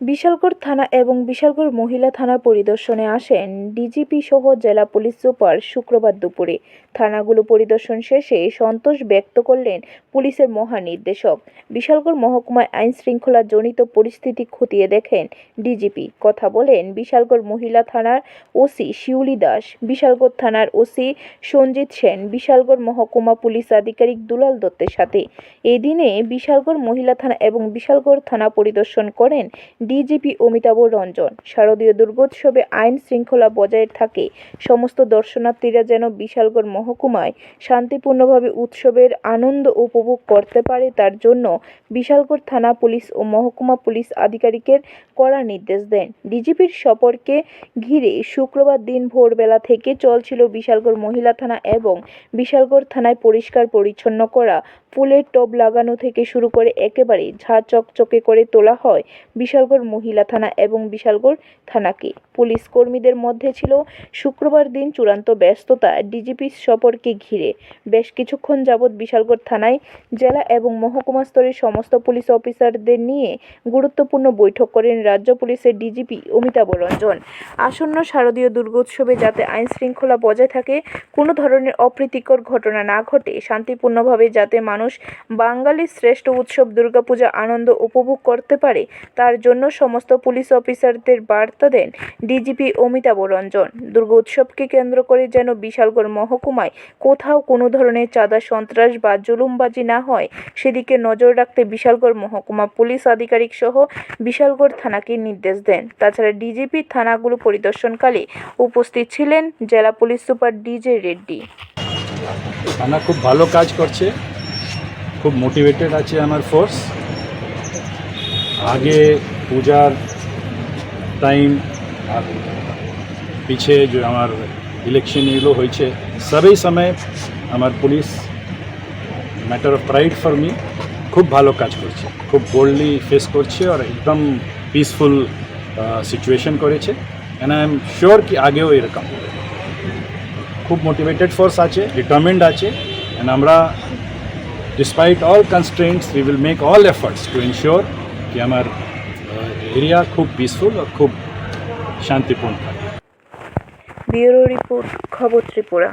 বিশালগড় থানা এবং বিশালগড় মহিলা থানা পরিদর্শনে আসেন ডিজিপি সহ জেলা পুলিশ সুপার শুক্রবার দুপুরে। থানাগুলো পরিদর্শন শেষে সন্তোষ ব্যক্ত করলেন পুলিশের মহানির্দেশক। বিশালগড় মহকুমায় আইন শৃঙ্খলা জনিত পরিস্থিতি খতিয়ে দেখেন ডিজিপি। কথা বলেন বিশালগড় মহিলা থানার ওসি শিউলি দাস, বিশালগড় থানার ওসি সঞ্জিত সেন, বিশালগড় মহকুমা পুলিশ আধিকারিক দুলাল দত্তের সাথে। এদিনে বিশালগড় মহিলা থানা এবং বিশালগড় থানা পরিদর্শন করেন ডিজিপি অমিতাভ রঞ্জন। শারদীয় দুর্গোৎসবে আইন শৃঙ্খলা বজায় থাকে। সমস্ত দর্শনার্থীরা যেন বিশালগড় মহকুমায় শান্তিপূর্ণভাবে উৎসবের আনন্দ উপভোগ করতে পারে, তার জন্য বিশালগড় থানা পুলিশ ও মহকুমা পুলিশ আধিকারিকের কড়া নির্দেশ দেন। ডিজিপির সফরকে ঘিরে শুক্রবার দিন ভোরবেলা থেকে চলছিল বিশালগড় মহিলা থানা এবং বিশালগড় থানায় পরিষ্কার পরিচ্ছন্ন করা। ফুলের টব লাগানো থেকে শুরু করে একেবারে ঝাঁ চকচকে করে তোলা হয় বিশালগড় মহিলা থানা এবং বিশালগড় থানাকে। পুলিশ কর্মীদের মধ্যে ছিল শুক্রবার দিন চূড়ান্ত ব্যস্ততা, ডিজিপি সফরকে ঘিরে। বেশ কিছুক্ষণ যাবৎ বিশালগড় থানায় জেলা এবং মহকুমা স্তরের সমস্ত পুলিশ অফিসারদের নিয়ে গুরুত্বপূর্ণ বৈঠক করেন রাজ্য পুলিশের ডিজিপি অমিতাভ রঞ্জন। আসন্ন শারদীয় দুর্গোৎসবে যাতে আইন শৃঙ্খলা বজায় থাকে, কোনো ধরনের অপ্রীতিকর ঘটনা না ঘটে, শান্তিপূর্ণভাবে যাতে মানুষ বাঙালির শ্রেষ্ঠ উৎসব দুর্গাপূজা আনন্দ উপভোগ করতে পারে, তার জন্য সমস্ত পুলিশ অফিসারদের বার্তা দেন ডিজিপি অমিতাভ রঞ্জন। দুর্গোৎসবকে কেন্দ্র করে যেন বিশালগড় মহকুমায় কোথাও কোনো ধরনের চাঁদা সন্ত্রাস বা জুলুমবাজি না হয়, সেদিকে নজর রাখতে বিশালগড় মহকুমা পুলিশ আধিকারিক সহ বিশালগড় থানাকে নির্দেশ দেন। তাছাড়া ডিজিপি থানাগুলো পরিদর্শনকালে উপস্থিত ছিলেন জেলা পুলিশ সুপার ডিজে রেড্ডি। থানা খুব ভালো কাজ করছে, খুব মোটিভেটেড আছে আমার ফোর্স আগে পূজার টাইম আর পিছে যে আমার ইলেকশন এগুলো হয়েছে সবই সময় আমার police matter of pride for me খুব ভালো কাজ করছে খুব বোল্ডলি ফেস করছে আর একদম পিসফুল সিচুয়েশন করেছে অ্যান্ড আই এম শিওর কি আগেও এরকম খুব মোটিভেটেড ফোর্স আছে ডিটারমেন্ড আছে অ্যান্ড আমরা despite all constraints we will make all efforts to ensure কি আমার এরিয়া খুব পিসফুল আর খুব শান্তিপূর্ণ থাকে। ব্যুরো রিপোর্ট খবর ত্রিপুরা।